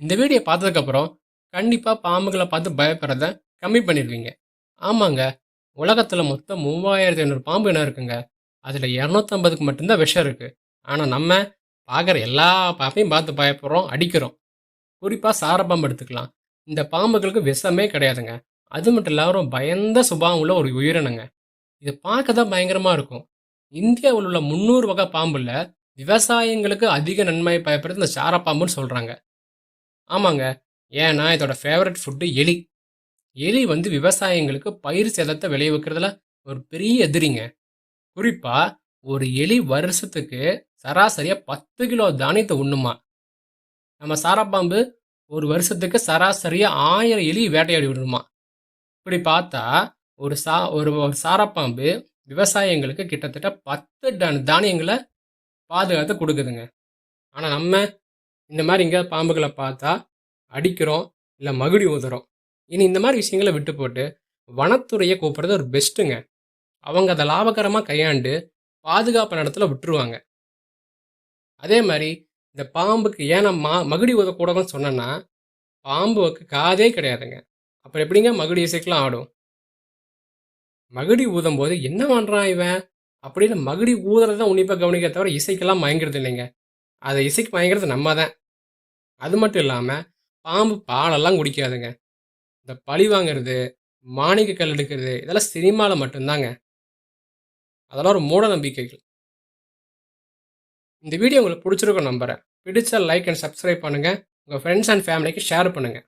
இந்த வீடியோ பார்த்ததுக்கப்புறம் கண்டிப்பாக பாம்புகளை பார்த்து பயப்படுறத கம்மி பண்ணிடுவீங்க ஆமாங்க உலகத்தில் மொத்தம் மூவாயிரத்தி ஐநூறு பாம்பு இனம் இருக்குங்க. அதில் இரநூத்தம்பதுக்கு மட்டும்தான் விஷம் இருக்குது ஆனால் நம்ம பார்க்குற எல்லா பாம்பையும் பார்த்து பயப்படுறோம் அடிக்கிறோம். குறிப்பாக சாரப்பாம்பு எடுத்துக்கலாம். இந்த பாம்புகளுக்கு விஷமே கிடையாதுங்க. அது மட்டும் இல்லாமல் பயந்த சுபாவம் உள்ள ஒரு உயிரினங்க. இது பார்க்க தான் பயங்கரமாக இருக்கும். இந்தியாவில் உள்ள முந்நூறு வகை பாம்புல விவசாயிங்களுக்கு அதிக நன்மை பயப்படுறது இந்த சாரப்பாம்புன்னு சொல்கிறாங்க ஆமாங்க. ஏன்னா இதோட ஃபேவரட் ஃபுட்டு எலி. எலி வந்து விவசாயிங்களுக்கு பயிர் சேதத்தை விளைவிக்கிறதுல ஒரு பெரிய எதிரிங்க. குறிப்பாக ஒரு எலி வருஷத்துக்கு சராசரியாக பத்து கிலோ தானியத்தை உண்ணுமா? நம்ம சாரப்பாம்பு ஒரு வருஷத்துக்கு சராசரியாக ஆயிரம் எலி வேட்டையாடி விடணுமா இப்படி பார்த்தா ஒரு சா ஒரு சாரப்பாம்பு விவசாயங்களுக்கு கிட்டத்தட்ட பத்து டன் தானியங்களை பாதுகாத்து கொடுக்குதுங்க. ஆனால் நம்ம இந்த மாதிரி எங்கேயாவது பாம்புகளை பார்த்தா அடிக்கிறோம் இல்லை மகுடி ஊதுறோம். இனி இந்த மாதிரி விஷயங்களை விட்டு போட்டு வனத்துறையை கூப்பிட்றது ஒரு பெஸ்ட்டுங்க. அவங்க அதை லாபகரமாக கையாண்டு பாதுகாப்பு இடத்துல விட்டுருவாங்க. அதே மாதிரி இந்த பாம்புக்கு ஏன் நான் மா மகுடி ஊதக்கூடாதுன்னு சொன்னேன்னா பாம்புக்கு காதே கிடையாதுங்க. அப்புறம் எப்படிங்க மகுடி இசைக்கெலாம் ஆடும்? மகுடி ஊதும் போது என்ன பண்ணுறான் இவன்? அப்படின்னு மகுடி ஊதுறதை உன்னிப்பாக கவனிக்க தவிர இசைக்கெல்லாம் மயங்கிறது இல்லைங்க அதை இசைக்கு மயங்கிறது நம்ம தான் அது மட்டும் இல்லாமல் பாம்பு பாலெல்லாம் குடிக்காதுங்க. இந்த பழி வாங்குறது மாணிக்க கல் எடுக்கிறது இதெல்லாம் சினிமாவில் மட்டும்தாங்க. அதெல்லாம் ஒரு மூட நம்பிக்கைகள். இந்த வீடியோ உங்களுக்கு பிடிச்சிருக்கோம் நம்புறேன். பிடிச்ச லைக் அண்ட் சப்ஸ்கிரைப் பண்ணுங்கள் உங்கள் ஃப்ரெண்ட்ஸ் அண்ட் ஃபேமிலிக்கு ஷேர் பண்ணுங்கள்